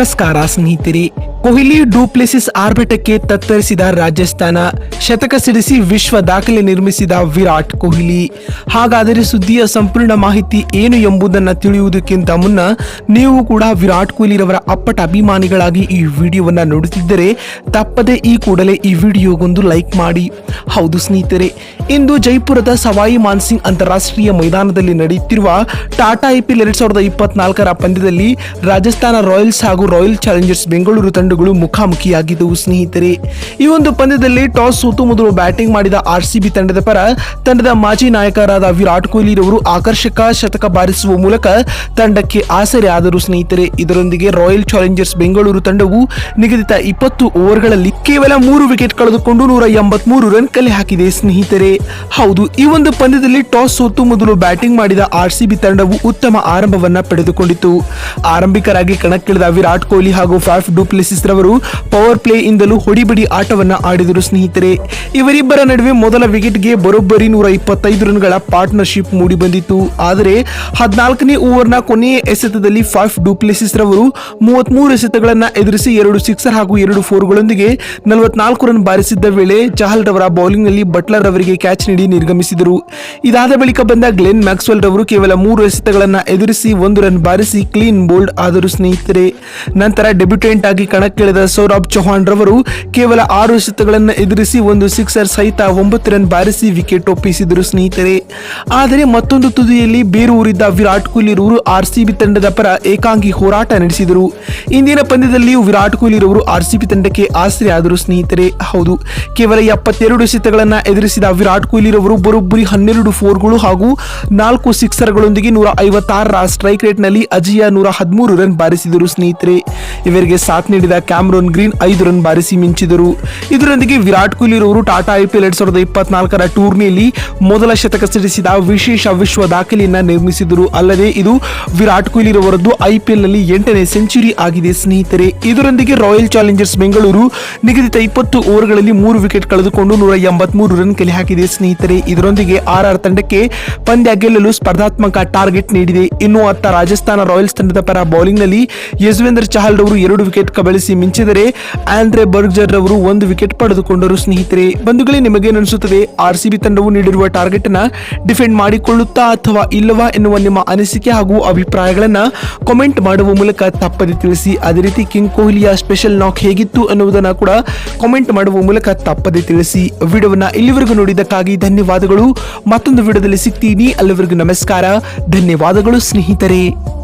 ನಮಸ್ಕಾರ ಸ್ನೇಹಿತರೆ. ಕೊಹ್ಲಿ ಡೂಪ್ಲೆಸಿಸ್ ಆರ್ಭಟಕ್ಕೆ ತತ್ತರಿಸಿದ ರಾಜಸ್ಥಾನ, ಶತಕ ಸಿಡಿಸಿ ವಿಶ್ವ ದಾಖಲೆ ನಿರ್ಮಿಸಿದ ವಿರಾಟ್ ಕೊಹ್ಲಿ. ಹಾಗಾದರೆ ಸುದ್ದಿಯ ಸಂಪೂರ್ಣ ಮಾಹಿತಿ ಏನು ಎಂಬುದನ್ನು ತಿಳಿಯುವುದಕ್ಕಿಂತ ಮುನ್ನ, ನೀವು ಕೂಡ ವಿರಾಟ್ ಕೊಹ್ಲಿರವರ ಅಪ್ಪಟ ಅಭಿಮಾನಿಗಳಾಗಿ ಈ ವಿಡಿಯೋವನ್ನ ನೋಡುತ್ತಿದ್ದರೆ, ತಪ್ಪದೆ ಈ ಕೂಡಲೇ ಈ ವಿಡಿಯೋಗೊಂದು ಲೈಕ್ ಮಾಡಿ. ಹೌದು ಸ್ನೇಹಿತರೆ, ಇಂದು ಜೈಪುರದ ಸವಾಯಿ ಮಾನ್ಸಿಂಗ್ ಅಂತಾರಾಷ್ಟ್ರೀಯ ಮೈದಾನದಲ್ಲಿ ನಡೆಯುತ್ತಿರುವ ಟಾಟಾ ಐಪಿಎಲ್ ಎರಡ್ ಸಾವಿರದ ಇಪ್ಪತ್ನಾಲ್ಕರ ಪಂದ್ಯದಲ್ಲಿ ರಾಜಸ್ಥಾನ ರಾಯಲ್ಸ್ ಹಾಗೂ ರಾಯಲ್ ಚಾಲೆಂಜರ್ಸ್ ಬೆಂಗಳೂರು ತಂಡಗಳು ಮುಖಾಮುಖಿಯಾಗಿದ್ದವು ಸ್ನೇಹಿತರೆ, ಈ ಒಂದು ಪಂದ್ಯದಲ್ಲಿ ಟಾಸ್ ಸೋತು ಮೊದಲು ಬ್ಯಾಟಿಂಗ್ ಮಾಡಿದ ಆರ್ ತಂಡದ ಪರ ತಂಡದ ಮಾಜಿ ನಾಯಕರಾದ ವಿರಾಟ್ ಕೊಹ್ಲಿ ರವರು ಆಕರ್ಷಕ ಶತಕ ಬಾರಿಸುವ ಮೂಲಕ ತಂಡಕ್ಕೆ ಆಸರೆ ಆದರು. ಸ್ನೇಹಿತರೆ, ಇದರೊಂದಿಗೆ ರಾಯಲ್ ಚಾಲೆಂಜರ್ಸ್ ಬೆಂಗಳೂರು ತಂಡವು ನಿಗದಿತ ಇಪ್ಪತ್ತು ಓವರ್ಗಳಲ್ಲಿ ಕೇವಲ ಮೂರು ವಿಕೆಟ್ ಕಳೆದುಕೊಂಡು ನೂರ ಎಂಬತ್ಮೂರು ರನ್ ಕಲೆ ಹಾಕಿದೆ. ಸ್ನೇಹಿತರೆ, ಹೌದು, ಈ ಒಂದು ಪಂದ್ಯದಲ್ಲಿ ಟಾಸ್ ಸೋತು ಮೊದಲು ಬ್ಯಾಟಿಂಗ್ ಮಾಡಿದ ಆರ್ ತಂಡವು ಉತ್ತಮ ಆರಂಭವನ್ನ ಪಡೆದುಕೊಂಡಿತು ಆರಂಭಿಕರಾಗಿ ಕಣಕ್ಕಿಳಿದ ವಿರಾಟ್ ಕೊಹ್ಲಿ ಹಾಗೂ ಫಾಫ್ ಡೂಪ್ಲೆಸಿಸ್ ರವರು ಪವರ್ ಪ್ಲೇ ಇಂದಲೂ ಹೊಡಿಬಡಿ ಆಟವನ್ನು ಆಡಿದರು ಸ್ನೇಹಿತರೆ. ಇವರಿಬ್ಬರ ನಡುವೆ ಮೊದಲ ವಿಕೆಟ್ಗೆ ಬರೋಬ್ಬರಿ ನೂರ ಇಪ್ಪತ್ತೈದು ರನ್ಗಳ ಪಾರ್ಟ್ನರ್ಶಿಪ್ ಮೂಡಿಬಂದಿತ್ತು ಆದರೆ ಹದಿನಾಲ್ಕನೇ ಓವರ್ನ ಕೊನೆಯ ಎಸೆತದಲ್ಲಿ ಫಾಫ್ ಡೂಪ್ಲೆಸಿಸ್ ರವರು ಮೂವತ್ಮೂರು ಎಸೆತಗಳನ್ನು ಎದುರಿಸಿ ಎರಡು ಸಿಕ್ಸರ್ ಹಾಗೂ ಎರಡು ಫೋರ್ಗಳೊಂದಿಗೆ ನಲವತ್ನಾಲ್ಕು ರನ್ ಬಾರಿಸಿದ್ದ ವೇಳೆ ಚಹಲ್ ರವರ ಬೌಲಿಂಗ್ನಲ್ಲಿ ಬಟ್ಲರ್ ಅವರಿಗೆ ಕ್ಯಾಚ್ ನೀಡಿ ನಿರ್ಗಮಿಸಿದರು. ಇದಾದ ಬಳಿಕ ಬಂದ ಗ್ಲೆನ್ ಮ್ಯಾಕ್ಸ್ವೆಲ್ ರವರು ಕೇವಲ ಮೂರು ಎಸೆತಗಳನ್ನು ಎದುರಿಸಿ ಒಂದು ರನ್ ಬಾರಿಸಿ ಕ್ಲೀನ್ ಬೋಲ್ಡ್ ಆದರು ಸ್ನೇಹಿತರೆ. ನಂತರ ಡೆಬ್ಯುಟೆಂಟ್ ಆಗಿ ಕಣಕ್ಕಿಳಿದ ಸೌರಭ್ ಚೌಹಾಣ್ ರವರು ಕೇವಲ ಆರು ಎಸೆತಗಳನ್ನು ಎದುರಿಸಿ ಒಂದು ಸಿಕ್ಸರ್ ಸಹಿತ ಒಂಬತ್ತು ರನ್ ಬಾರಿಸಿ ವಿಕೆಟ್ ಒಪ್ಪಿಸಿದರು ಸ್ನೇಹಿತರೆ. ಆದರೆ ಮತ್ತೊಂದು ತುದಿಯಲ್ಲಿ ಬೇರು ಊರಿದ್ದ ವಿರಾಟ್ ಕೊಹ್ಲಿ ರವರು ಆರ್ಸಿಬಿ ತಂಡದ ಪರ ಏಕಾಂಗಿ ಹೋರಾಟ ನಡೆಸಿದರು. ಇಂದಿನ ಪಂದ್ಯದಲ್ಲಿಯೂ ವಿರಾಟ್ ಕೊಹ್ಲಿ ರವರು ಆರ್ಸಿಬಿ ತಂಡಕ್ಕೆ ಆಸರೆ ಆದರು ಸ್ನೇಹಿತರೆ. ಹೌದು, ಕೇವಲ ಎಪ್ಪತ್ತೆರಡು ಎಸೆತಗಳನ್ನ ಎದುರಿಸಿದ ವಿರಾಟ್ ಕೊಹ್ಲಿ ರವರು ಬರೋಬ್ಬರಿ ಹನ್ನೆರಡು ಫೋರ್ಗಳು ಹಾಗೂ ನಾಲ್ಕು ಸಿಕ್ಸರ್ಗಳೊಂದಿಗೆ ನೂರ ಐವತ್ತಾರರ ಸ್ಟ್ರೈಕ್ ರೇಟ್ನಲ್ಲಿ ಅಜಿಯ ನೂರ ಹದಿಮೂರು ರನ್ ಬಾರಿಸಿದರು ಸ್ನೇಹಿತರೆ. ಇವರಿಗೆ ಸಾಥ್ ನೀಡಿದ ಕ್ಯಾಮ್ರೋನ್ ಗ್ರೀನ್ ಐದು ರನ್ ಬಾರಿಸಿ ಮಿಂಚಿದರು. ಇದರೊಂದಿಗೆ ವಿರಾಟ್ ಕೊಹ್ಲಿ ರವರು ಟಾಟಾ ಐಪಿಎಲ್ ಎರಡ್ ಸಾವಿರದ ಇಪ್ಪತ್ನಾಲ್ಕರ ಟೂರ್ನಿಯಲ್ಲಿ ಮೊದಲ ಶತಕ ಸಿಡಿಸಿದ ವಿಶೇಷ ವಿಶ್ವ ದಾಖಲೆಯನ್ನ ನಿರ್ಮಿಸಿದರು. ಅಲ್ಲದೆ ಇದು ವಿರಾಟ್ ಕೊಹ್ಲಿ ರವರದ್ದು ಐಪಿಎಲ್ನಲ್ಲಿ ಎಂಟನೇ ಸೆಂಚುರಿ ಆಗಿದೆ, ಸ್ನೇಹಿತರೆ. ಇದರೊಂದಿಗೆ ರಾಯಲ್ ಚಾಲೆಂಜರ್ಸ್ ಬೆಂಗಳೂರು ನಿಗದಿತ ಇಪ್ಪತ್ತು ಓವರ್ಗಳಲ್ಲಿ ಮೂರು ವಿಕೆಟ್ ಕಳೆದುಕೊಂಡು ನೂರ ಎಂಬತ್ಮೂರು ರನ್ ಕಲೆ ಹಾಕಿದೆ ಸ್ನೇಹಿತರೆ. ಇದರೊಂದಿಗೆ ಆರ್ ಆರ್ ತಂಡಕ್ಕೆ ಪಂದ್ಯ ಗೆಲ್ಲಲು ಸ್ಪರ್ಧಾತ್ಮಕ ಟಾರ್ಗೆಟ್ ನೀಡಿದೆ. ಇನ್ನು ಅತ್ತ ರಾಜಸ್ಥಾನ ರಾಯಲ್ಸ್ ತಂಡದ ಪರ ಬೌಲಿಂಗ್ನಲ್ಲಿ ಯಜುವೇಂದ್ರ ಚಹಲ್ ರವರು ಎರಡು ವಿಕೆಟ್ ಕಬಳಿಸಿ ಮಿಂಚಿದರೆ ಆಂಡ್ರೆ ಬರ್ಗ್ಜರ್ ರವರು ಒಂದು ವಿಕೆಟ್ ಪಡೆದುಕೊಂಡರು ಸ್ನೇಹಿತರೆ. ಬಂಧುಗಳೇ ನಿಮಗೇನಿಸುತ್ತದೆ ಆರ್ ಸಿ ತಂಡವು ನೀಡಿರುವ ಟಾರ್ಗೆಟ್ ಅನ್ನ ಡಿಫೆಂಡ್ ಮಾಡಿಕೊಳ್ಳುತ್ತಾ ಅಥವಾ ಇಲ್ಲವಾ ಎನ್ನುವ ನಿಮ್ಮ ಅನಿಸಿಕೆ ಹಾಗೂ ಅಭಿಪ್ರಾಯಗಳನ್ನ ಕಾಮೆಂಟ್ ಮಾಡುವ ಮೂಲಕ ತಪ್ಪದೆ ತಿಳಿಸಿ. ಅದೇ ರೀತಿ ಕಿಂಗ್ ಕೊಹ್ಲಿಯ ಸ್ಪೆಷಲ್ ನಾಕ್ ಹೇಗಿತ್ತು ಅನ್ನುವುದನ್ನ ಕೂಡ ಕಾಮೆಂಟ್ ಮಾಡುವ ಮೂಲಕ ತಪ್ಪದೆ ತಿಳಿಸಿ. ವಿಡಿಯೋವನ್ನ ಇಲ್ಲಿವರೆಗೂ ನೋಡಿದ್ದಕ್ಕಾಗಿ ಧನ್ಯವಾದಗಳು. ಮತ್ತೊಂದು ವಿಡಿಯೋದಲ್ಲಿ ಸಿಗ್ತೀನಿ. ಅಲ್ಲಿವರೆಗೂ ನಮಸ್ಕಾರ. ಧನ್ಯವಾದಗಳು ಸ್ನೇಹಿತರೆ.